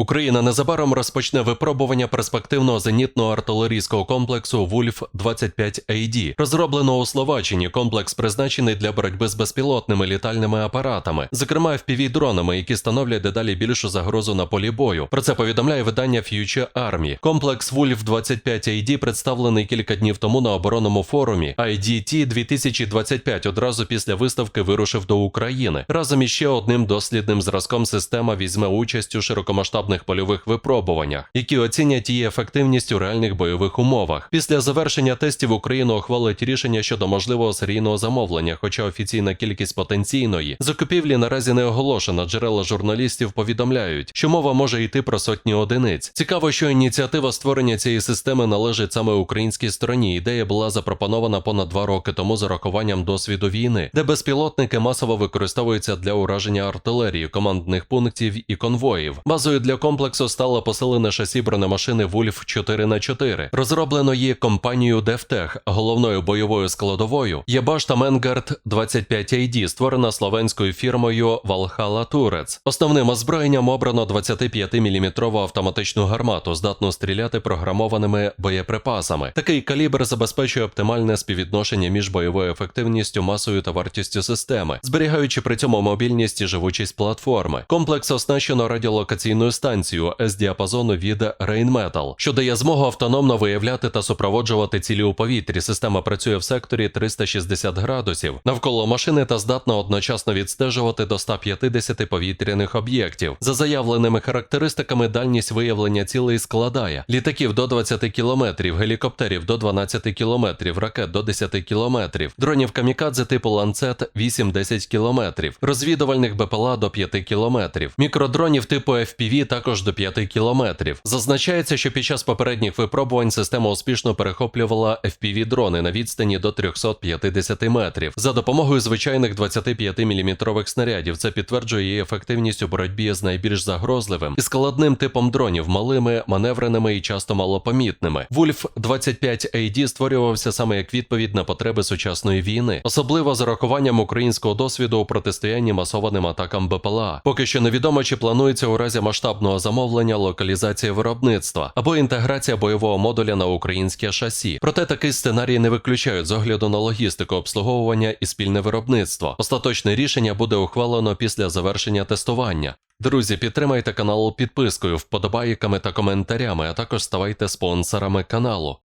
Україна незабаром розпочне випробування перспективного зенітного артилерійського комплексу Вульф 25 AD. Розроблено у Словаччині комплекс призначений для боротьби з безпілотними літальними апаратами, зокрема FPV-дронами, які становлять дедалі більшу загрозу на полі бою. Про це повідомляє видання Future Army. Комплекс Вульф 25 AD представлений кілька днів тому на оборонному форумі IDT 2025 одразу після виставки вирушив до України. Разом із ще одним дослідним зразком система візьме участь у широкомасштабних польових випробуваннях, які оцінять її ефективність у реальних бойових умовах. Після завершення тестів Україна ухвалить рішення щодо можливого серійного замовлення, хоча офіційна кількість потенційної закупівлі наразі не оголошена. Джерела журналістів повідомляють, що мова може йти про сотні одиниць. Цікаво, що ініціатива створення цієї системи належить саме українській стороні. Ідея була запропонована понад два роки тому з урахуванням досвіду війни, де безпілотники масово використовуються для ураження артилерії, командних пунктів і конвоїв. Базою для комплексу стало посилене шасі бронемашини Вульф 4 х 4 Розроблено її компанією DevTech. Головною бойовою складовою є башта Менгард 25 AD, створена словенською фірмою Valhalla Turrets. Основним озброєнням обрано 25-мм автоматичну гармату, здатну стріляти програмованими боєприпасами. Такий калібр забезпечує оптимальне співвідношення між бойовою ефективністю, масою та вартістю системи, зберігаючи при цьому мобільність і живучість платформи. Комплекс оснащено радіолокаційною станцією С-діапазону від Rainmetal, що дає змогу автономно виявляти та супроводжувати цілі у повітрі. Система працює в секторі 360 градусів навколо машини та здатна одночасно відстежувати до 150 повітряних об'єктів. За заявленими характеристиками, дальність виявлення цілей складає літаків до 20 км, гелікоптерів до 12 км, ракет до 10 км, дронів камікадзе типу ланцет 8-10 км, розвідувальних БПЛА до 5 км, мікродронів типу FPV також до 5 км. Зазначається, що під час попередніх випробувань система успішно перехоплювала FPV-дрони на відстані до 350 метрів за допомогою звичайних 25-мм снарядів. Це підтверджує її ефективність у боротьбі з найбільш загрозливим і складним типом дронів, малими, маневреними і часто малопомітними. Вульф 25 AD створювався саме як відповідь на потреби сучасної війни, особливо з урахуванням українського досвіду у протистоянні масованим атакам БПЛА. Поки що невідомо, чи планується у разі масштабного замовлення локалізації виробництва або інтеграція бойового модуля на українське шасі. Проте такий сценарій не виключають з огляду на логістику обслуговування і спільне виробництво. Остаточне рішення буде ухвалено після завершення тестування. Друзі, підтримайте канал підпискою, вподобайками та коментарями, а також ставайте спонсорами каналу.